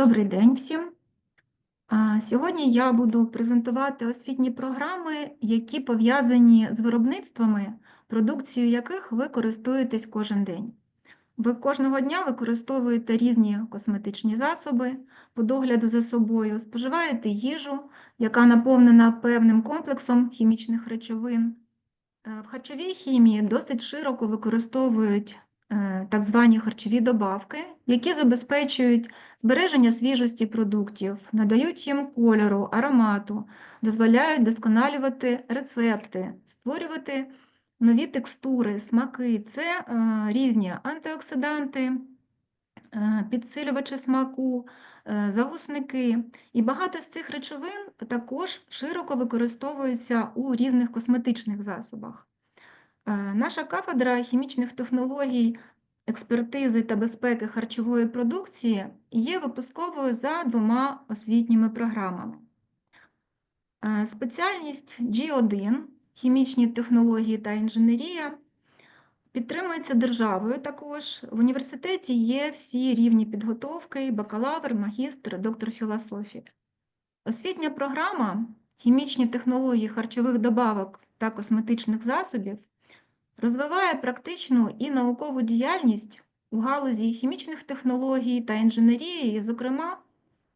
Добрий день всім. Сьогодні я буду презентувати освітні програми, які пов'язані з виробництвами, продукцією яких ви користуєтесь кожен день. Ви кожного дня використовуєте різні косметичні засоби по догляду за собою, споживаєте їжу, яка наповнена певним комплексом хімічних речовин. Е, В харчовій хімії досить широко використовують так звані харчові добавки, які забезпечують збереження свіжості продуктів, надають їм кольору, аромату, дозволяють досконалювати рецепти, створювати нові текстури, смаки. Це е, різні антиоксиданти, е, підсилювачі смаку, е, загусники. І багато з цих речовин також широко використовуються у різних косметичних засобах. Е, Наша кафедра хімічних технологій, експертизи та безпеки харчової продукції є випусковою за двома освітніми програмами. Е, Спеціальність G1 хімічні технології та інженерія підтримується державою також. В університеті є всі рівні підготовки: бакалавр, магістр, доктор філософії. Освітня програма хімічні технології харчових добавок та косметичних засобів розвиває практичну і наукову діяльність у галузі хімічних технологій та інженерії, зокрема,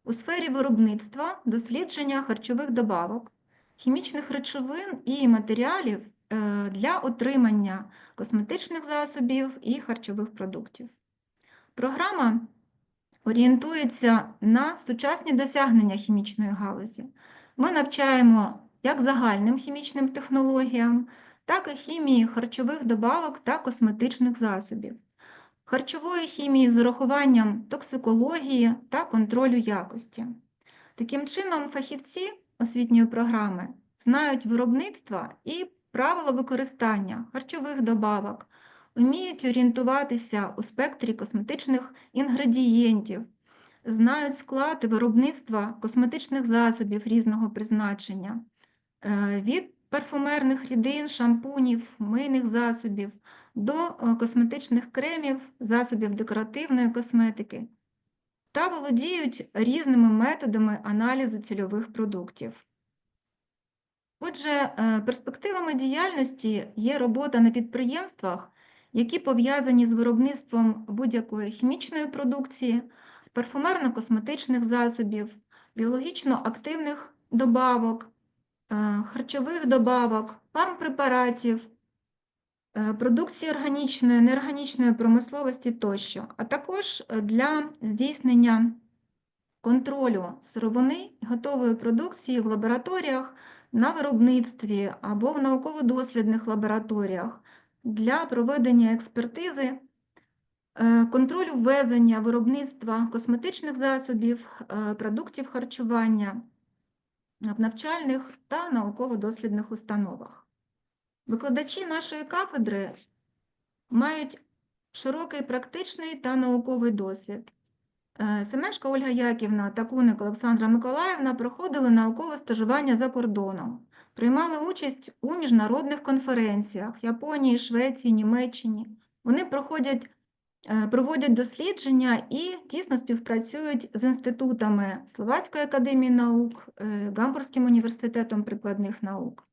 у сфері виробництва, дослідження харчових добавок, хімічних речовин і матеріалів е, для отримання косметичних засобів і харчових продуктів. Програма орієнтується на сучасні досягнення хімічної галузі. Ми навчаємо як загальним хімічним технологіям, так і хімії харчових добавок та косметичних засобів, харчової хімії з урахуванням токсикології та контролю якості. Таким чином, фахівці освітньої програми знають виробництва і правила використання харчових добавок, вміють орієнтуватися у спектрі косметичних інгредієнтів, знають склад виробництва косметичних засобів різного призначення. е, від парфумерних рідин, шампунів, мийних засобів до е, косметичних кремів, засобів декоративної косметики та володіють різними методами аналізу цільових продуктів. Отже, е, перспективами діяльності є робота на підприємствах, які пов'язані з виробництвом будь-якої хімічної продукції, парфумерно-косметичних засобів, біологічно активних добавок, харчових добавок, фармпрепаратів, е, продукції органічної, неорганічної промисловості тощо, а також е, для здійснення контролю сировини готової продукції в лабораторіях на виробництві або в науково-дослідних лабораторіях для проведення експертизи, е, контролю ввезення виробництва косметичних засобів, е, продуктів харчування в навчальних та науково-дослідних установах. Викладачі нашої кафедри мають широкий практичний та науковий досвід. Е, Семешко Ольга Яківна та Куник Олександра Миколаївна проходили наукове стажування за кордоном, приймали участь у міжнародних конференціях Японії, Швеції, Німеччині. Вони проходять, проводять дослідження і тісно співпрацюють з інститутами Словацької академії наук, е, Гамбурзьким університетом прикладних наук.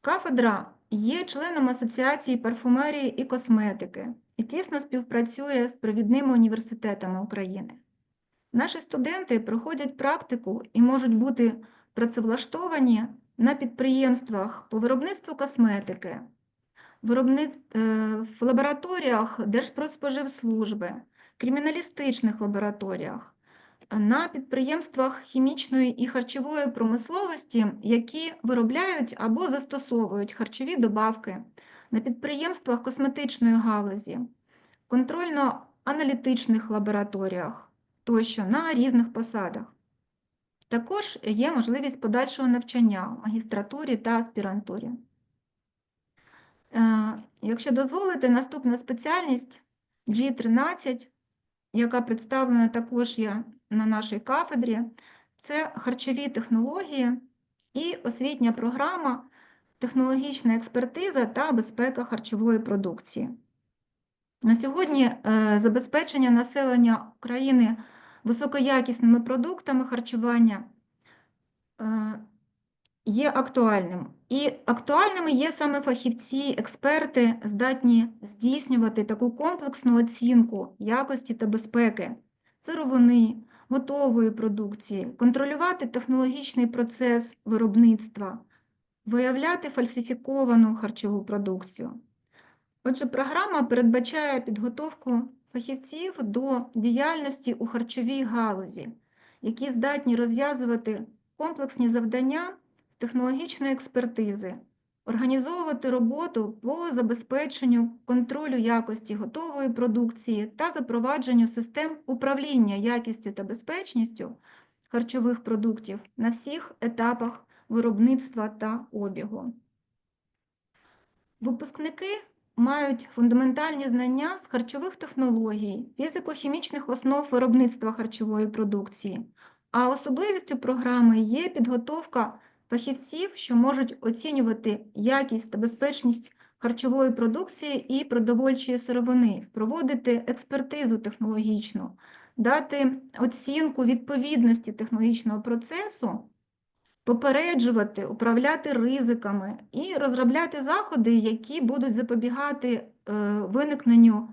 Кафедра є членом Асоціації парфумерії і косметики і тісно співпрацює з провідними університетами України. Наші студенти проходять практику і можуть бути працевлаштовані на підприємствах по виробництву косметики, е, в лабораторіях Держпродспоживслужби, криміналістичних лабораторіях, на підприємствах хімічної і харчової промисловості, які виробляють або застосовують харчові добавки, на підприємствах косметичної галузі, контрольно-аналітичних лабораторіях тощо на різних посадах. Також є можливість подальшого навчання в магістратурі та аспірантурі. Е, Якщо дозволите, наступна спеціальність G13, яка представлена також є на нашій кафедрі, це харчові технології і освітня програма технологічна експертиза та безпека харчової продукції. На сьогодні е, забезпечення населення України високоякісними продуктами харчування е, є актуальним. І актуальними є саме фахівці, експерти, здатні здійснювати таку комплексну оцінку якості та безпеки сировини, готової продукції, контролювати технологічний процес виробництва, виявляти фальсифіковану харчову продукцію. Отже, програма передбачає підготовку фахівців до діяльності у харчовій галузі, які здатні розв'язувати комплексні завдання технологічної експертизи, організовувати роботу по забезпеченню контролю якості готової продукції та запровадженню систем управління якістю та безпечністю харчових продуктів на всіх етапах виробництва та обігу. Випускники мають фундаментальні знання з харчових технологій, фізико-хімічних основ виробництва харчової продукції, а особливістю програми є підготовка фахівців, що можуть оцінювати якість та безпечність харчової продукції і продовольчої сировини, проводити експертизу технологічну, дати оцінку відповідності технологічного процесу попереджувати, управляти ризиками і розробляти заходи, які будуть запобігати е, виникненню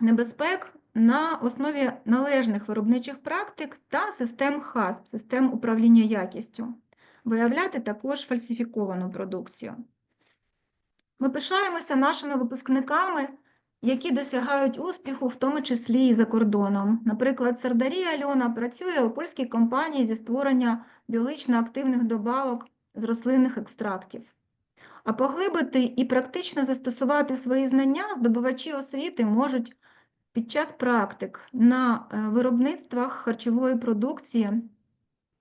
небезпек на основі належних виробничих практик та систем ХАСП, систем управління якістю, виявляти також фальсифіковану продукцію. Ми пишаємося нашими випускниками, які досягають успіху, в тому числі і за кордоном. Наприклад, Сардарі Альона працює у польській компанії зі створення біологічно активних добавок з рослинних екстрактів. А поглибити і практично застосувати свої знання здобувачі освіти можуть під час практик на е, виробництвах харчової продукції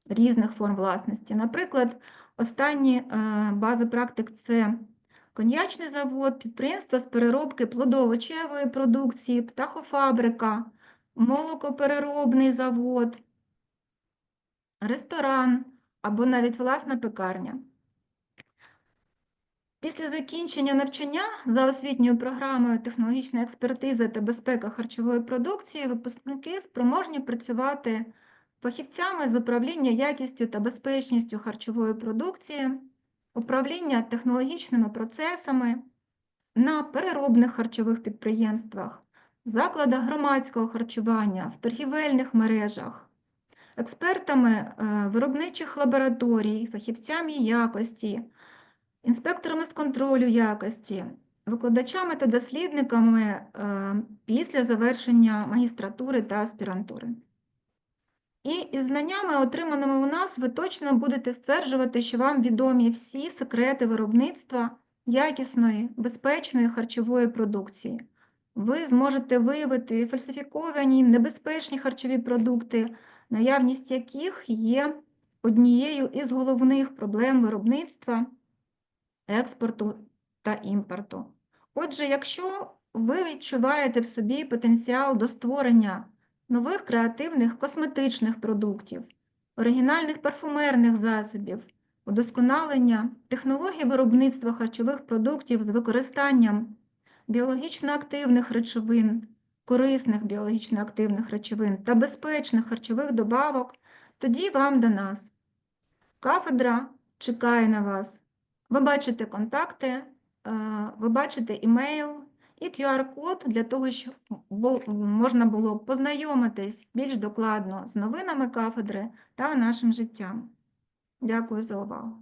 різних форм власності. Наприклад, останні е, бази практик це коньячний завод, підприємства з переробки плодово-овочевої продукції, птахофабрика, молокопереробний завод, ресторан або навіть власна пекарня. Після закінчення навчання за освітньою програмою технологічна експертиза та безпека харчової продукції випускники спроможні працювати фахівцями з управління якістю та безпечністю харчової продукції, управління технологічними процесами на переробних харчових підприємствах, в закладах громадського харчування, в торгівельних мережах, експертами е, виробничих лабораторій, фахівцями якості, інспекторами з контролю якості, викладачами та дослідниками е, після завершення магістратури та аспірантури. І із знаннями, отриманими у нас, ви точно будете стверджувати, що вам відомі всі секрети виробництва якісної, безпечної харчової продукції. Ви зможете виявити фальсифіковані, небезпечні харчові продукти, наявність яких є однією із головних проблем виробництва, експорту та імпорту. Отже, якщо ви відчуваєте в собі потенціал до створення нових креативних косметичних продуктів, оригінальних парфумерних засобів, удосконалення технологій виробництва харчових продуктів з використанням біологічно активних речовин, корисних біологічно активних речовин та безпечних харчових добавок, тоді вам до нас. Кафедра чекає на вас. Ви бачите контакти, е, ви бачите імейл і QR-код для того, щоб можна було познайомитись більш докладно з новинами кафедри та нашим життям. Дякую за увагу.